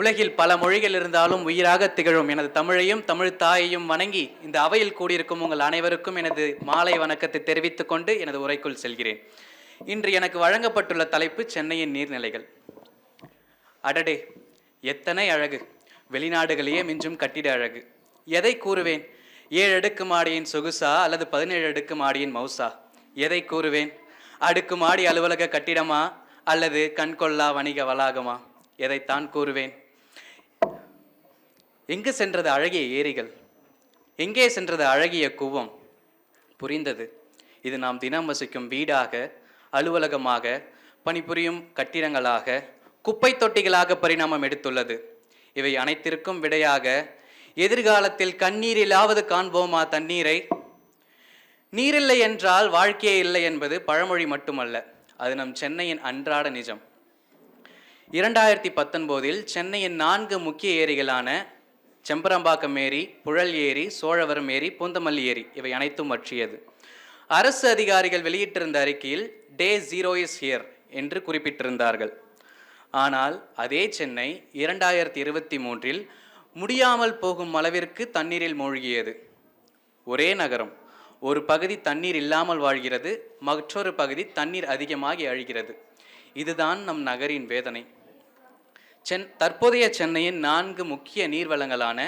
உலகில் பல மொழிகள் இருந்தாலும் உயிராக திகழும் எனது தமிழையும் தமிழ் தாயையும் வணங்கி இந்த அவையில் கூடியிருக்கும் உங்கள் அனைவருக்கும் எனது மாலை வணக்கத்தை தெரிவித்துக் கொண்டு எனது உரைக்குள் செல்கிறேன். இன்று எனக்கு வழங்கப்பட்டுள்ள தலைப்பு சென்னையின் நீர்நிலைகள். அடடே எத்தனை அழகு. வெளிநாடுகளையே மிஞ்சும் கட்டிட அழகு. எதை கூறுவேன்? ஏழு அடுக்கு மாடியின் சொகுசா அல்லது பதினேழு அடுக்கு மாடியின் மவுசா? எதை கூறுவேன்? அடுக்கு மாடி அலுவலக கட்டிடமா அல்லது கண்கொள்ளா வணிக வளாகமா? எதைத்தான் கூறுவேன்? எங்கு சென்றது அழகிய ஏரிகள்? எங்கே சென்றது அழகிய குவம்? புரிந்தது. இது நாம் தினம் வசிக்கும் வீடாக அலுவலகமாக பணிபுரியும் கட்டிடங்களாக குப்பை தொட்டிகளாக பரிணாமம் எடுத்துள்ளது. இவை அனைத்திற்கும் விடையாக எதிர்காலத்தில் கண்ணீரிலாவது காண்போமா தண்ணீரை? நீரில்லை என்றால் வாழ்க்கையே இல்லை என்பது பழமொழி மட்டுமல்ல. அது நம் சென்னையின் அன்றாட நிஜம். இரண்டாயிரத்தி பத்தொன்பதில் சென்னையின் நான்கு முக்கிய ஏரிகளான செம்பரம்பாக்கம் ஏரி புழல் ஏரி சோழவரம் ஏரி பூந்தமல்லி ஏரி இவை அனைத்தும் வற்றியது அரசு அதிகாரிகள் வெளியிட்டிருந்த அறிக்கையில் டே ஜீரோ இஸ் ஹியர் என்று குறிப்பிட்டிருந்தார்கள். ஆனால் அதே சென்னை இரண்டாயிரத்தி இருபத்தி மூன்றில் முடியாமல் போகும் அளவிற்கு தண்ணீரில் மூழ்கியது. ஒரே நகரம். ஒரு பகுதி தண்ணீர் இல்லாமல் வாழ்கிறது மற்றொரு பகுதி தண்ணீர் அதிகமாகி அழிகிறது. இதுதான் நம் நகரின் வேதனை. சென் தற்போதைய சென்னையின் நான்கு முக்கிய நீர்வளங்களான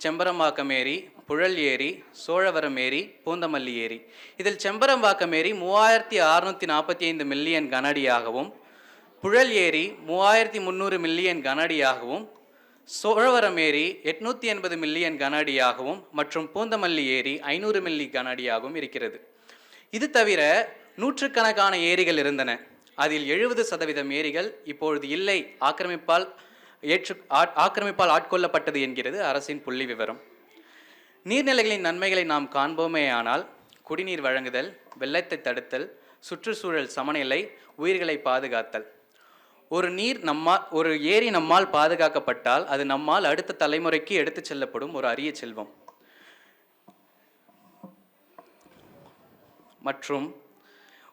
செம்பரம்பாக்கம் ஏரி புழல் ஏரி சோழவரம் ஏரி பூந்தமல்லி ஏரி இதில் செம்பரம்பாக்கம் ஏரி மூவாயிரத்தி அறுநூற்றி நாற்பத்தி ஐந்து மில்லியன் கனஅடியாகவும் புழல் ஏரி மூவாயிரத்தி முந்நூறு மில்லியன் கனஅடியாகவும் சோழவரம் ஏரி எட்நூற்றி எண்பது மில்லியன் கனஅடியாகவும் மற்றும் பூந்தமல்லி ஏரி ஐநூறு மில்லி கனஅடியாகவும் இருக்கிறது. இது தவிர நூற்றுக்கணக்கான ஏரிகள் இருந்தன. அதில் எழுபது சதவீதம் ஏரிகள் இப்பொழுது இல்லை. ஆக்கிரமிப்பால் ஏற்று ஆட்- ஆக்கிரமிப்பால் ஆட்கொள்ளப்பட்டது என்கிறது அரசின் புள்ளி விவரம். நீர்நிலைகளின் நன்மைகளை நாம் காண்போமேயானால் குடிநீர் வழங்குதல் வெள்ளத்தை தடுத்தல் சுற்றுச்சூழல் சமநிலை உயிர்களை பாதுகாத்தல். ஒரு நீர் நம்மால் ஒரு ஏரி நம்மால் பாதுகாக்கப்பட்டால் அது நம்மால் அடுத்த தலைமுறைக்கு எடுத்துச் செல்லப்படும் ஒரு அரிய செல்வம். மற்றும்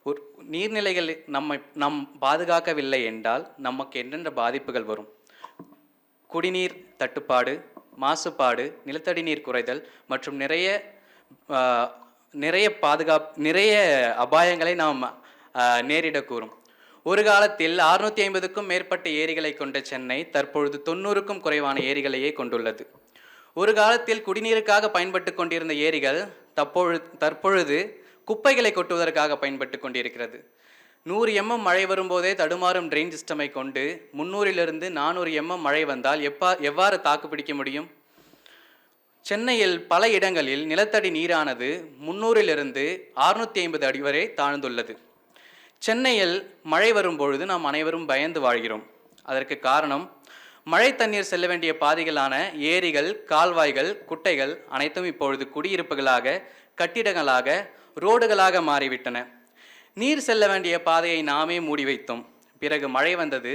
ஒரு நீர்நிலைகள் நம்மை நம் பாதுகாக்கவில்லை என்றால் நமக்கு என்னென்ன பாதிப்புகள் வரும்? குடிநீர் தட்டுப்பாடு மாசுபாடு நிலத்தடி நீர் குறைதல் மற்றும் நிறைய நிறைய பாதுகாப் நிறைய அபாயங்களை நாம் நேரிடக்கூறும் ஒரு காலத்தில் அறுநூத்தி ஐம்பதுக்கும் மேற்பட்ட ஏரிகளை கொண்ட சென்னை தற்பொழுது தொண்ணூறுக்கும் குறைவான ஏரிகளையே கொண்டுள்ளது. ஒரு காலத்தில் குடிநீருக்காக பயன்பட்டு கொண்டிருந்த ஏரிகள் தற்பொழுது தற்பொழுது குப்பைகளை கொட்டுவதற்காக பயன்பட்டு கொண்டிருக்கிறது. நூறு எம்எம் மழை வரும்போதே தடுமாறும் ட்ரெயின் சிஸ்டமை கொண்டு முன்னூறிலிருந்து நானூறு எம்எம் மழை வந்தால் எப்பா எவ்வாறு தாக்கு பிடிக்க முடியும்? சென்னையில் பல இடங்களில் நிலத்தடி நீரானது முன்னூறிலிருந்து அறுநூற்றி ஐம்பது அடி வரை தாழ்ந்துள்ளது. சென்னையில் மழை வரும்பொழுது நாம் அனைவரும் பயந்து வாழ்கிறோம். அதற்கு காரணம் மழை தண்ணீர் செல்ல வேண்டிய பாதைகளான ஏரிகள் கால்வாய்கள் குட்டைகள் அனைத்தும் இப்பொழுது குடியிருப்புகளாக கட்டிடங்களாக ரோடுகளாக மாறிவிட்டன. நீர் செல்ல வேண்டிய பாதையை நாமே மூடி வைத்தோம். பிறகு மழை வந்தது.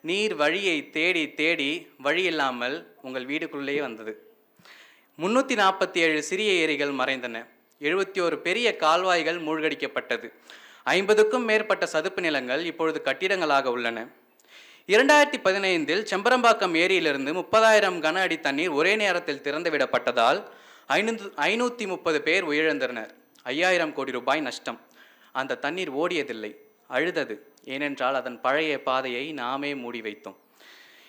நீர் வழியை தேடி தேடி வழி இல்லாமல் உங்கள் வீடுக்குள்ளேயே வந்தது. முன்னூற்றி நாற்பத்தி ஏழு சிறிய ஏரிகள் மறைந்தன. எழுபத்தி ஒரு பெரிய கால்வாய்கள் மூழ்கடிக்கப்பட்டது. ஐம்பதுக்கும் மேற்பட்ட சதுப்பு நிலங்கள் இப்பொழுது கட்டிடங்களாக உள்ளன. இரண்டாயிரத்தி பதினைந்தில் செம்பரம்பாக்கம் ஏரியிலிருந்து முப்பதாயிரம் கன அடி தண்ணீர் ஒரே நேரத்தில் திறந்துவிடப்பட்டதால் ஐநூற்று ஐநூற்றி முப்பது பேர் உயிரிழந்தனர். ஐயாயிரம் கோடி ரூபாய் நஷ்டம். அந்த தண்ணீர் ஓடியதில்லை அழுதது. ஏனென்றால் அதன் பழைய பாதையை நாமே மூடி வைத்தோம்.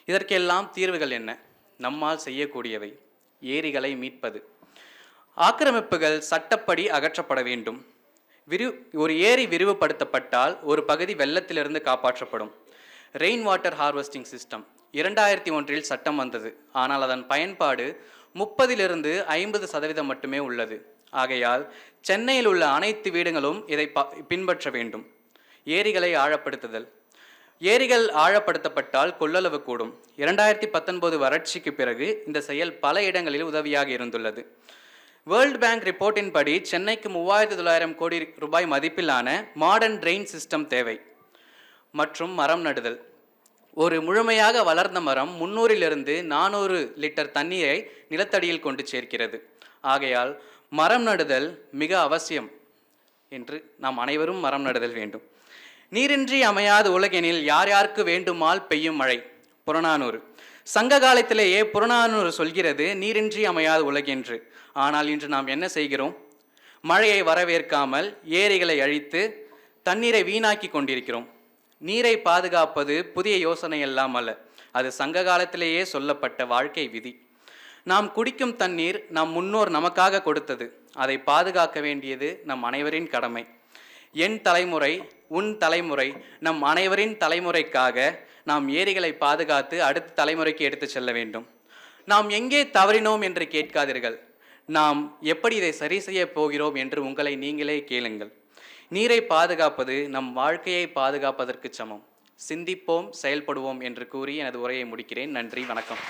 இதற்கெல்லாம் தீர்வுகள் என்ன? நம்மால் செய்யக்கூடியவை. ஏரிகளை மீட்பது. ஆக்கிரமிப்புகள் சட்டப்படி அகற்றப்பட வேண்டும். விரிவு ஒரு ஏரி விரிவுபடுத்தப்பட்டால் ஒரு பகுதி வெள்ளத்திலிருந்து காப்பாற்றப்படும். ரெயின் வாட்டர் ஹார்வெஸ்டிங் சிஸ்டம் இரண்டாயிரத்தி ஒன்றில் சட்டம் வந்தது. ஆனால் அதன் பயன்பாடு முப்பதிலிருந்து ஐம்பது சதவீதம் மட்டுமே உள்ளது. ஆகையால் சென்னையில் உள்ள அனைத்து வீடுகளும் இதை ப- பின்பற்ற வேண்டும். ஏரிகளை ஆழப்படுத்துதல். ஏரிகள் ஆழப்படுத்தப்பட்டால் கொள்ளளவு கூடும். இரண்டாயிரத்தி பத்தொன்பது வறட்சிக்கு பிறகு இந்த செயல் பல இடங்களில் உதவியாக இருந்துள்ளது. வேர்ல்ட் பேங்க் ரிப்போர்ட்டின் படி சென்னைக்கு மூவாயிரத்தி தொள்ளாயிரம் கோடி ரூபாய் மதிப்பிலான மாடர்ன் ட்ரெயின் சிஸ்டம் தேவை. மற்றும் மரம் நடுதல். ஒரு முழுமையாக வளர்ந்த மரம் முன்னூறிலிருந்து நானூறு லிட்டர் தண்ணீரை நிலத்தடியில் கொண்டு சேர்க்கிறது. ஆகையால் மரம் நடுதல் மிக அவசியம் என்று நாம் அனைவரும் மரம் நடுதல் வேண்டும். நீரின்றி அமையாத உலகெனில் யார் யாருக்கு வேண்டுமால் பெய்யும் மழை? புறநானூறு. சங்க காலத்திலேயே புறநானூறு சொல்கிறது நீரின்றி அமையாத உலகென்று. ஆனால் இன்று நாம் என்ன செய்கிறோம்? மழையை வரவேற்காமல் ஏரிகளை அழித்து தண்ணீரை வீணாக்கி கொண்டிருக்கிறோம். நீரை பாதுகாப்பது புதிய யோசனை எல்லாம் அல்ல. அது சங்க காலத்திலேயே சொல்லப்பட்ட வாழ்க்கை விதி. நாம் குடிக்கும் தண்ணீர் நம் முன்னோர் நமக்காக கொடுத்தது. அதை பாதுகாக்க வேண்டியது நம் அனைவரின் கடமை. என் தலைமுறை உன் தலைமுறை நம் அனைவரின் தலைமுறைக்காக நாம் ஏரிகளை பாதுகாத்து அடுத்த தலைமுறைக்கு எடுத்துச் செல்ல வேண்டும். நாம் எங்கே தவறினோம் என்று கேட்காதீர்கள். நாம் எப்படி இதை சரி செய்ய போகிறோம் என்று உங்களை நீங்களே கேளுங்கள். நீரை பாதுகாப்பது நம் வாழ்க்கையை பாதுகாப்பதற்கு சமம். சிந்திப்போம் செயல்படுவோம் என்று கூறி எனது உரையை முடிக்கிறேன். நன்றி வணக்கம்.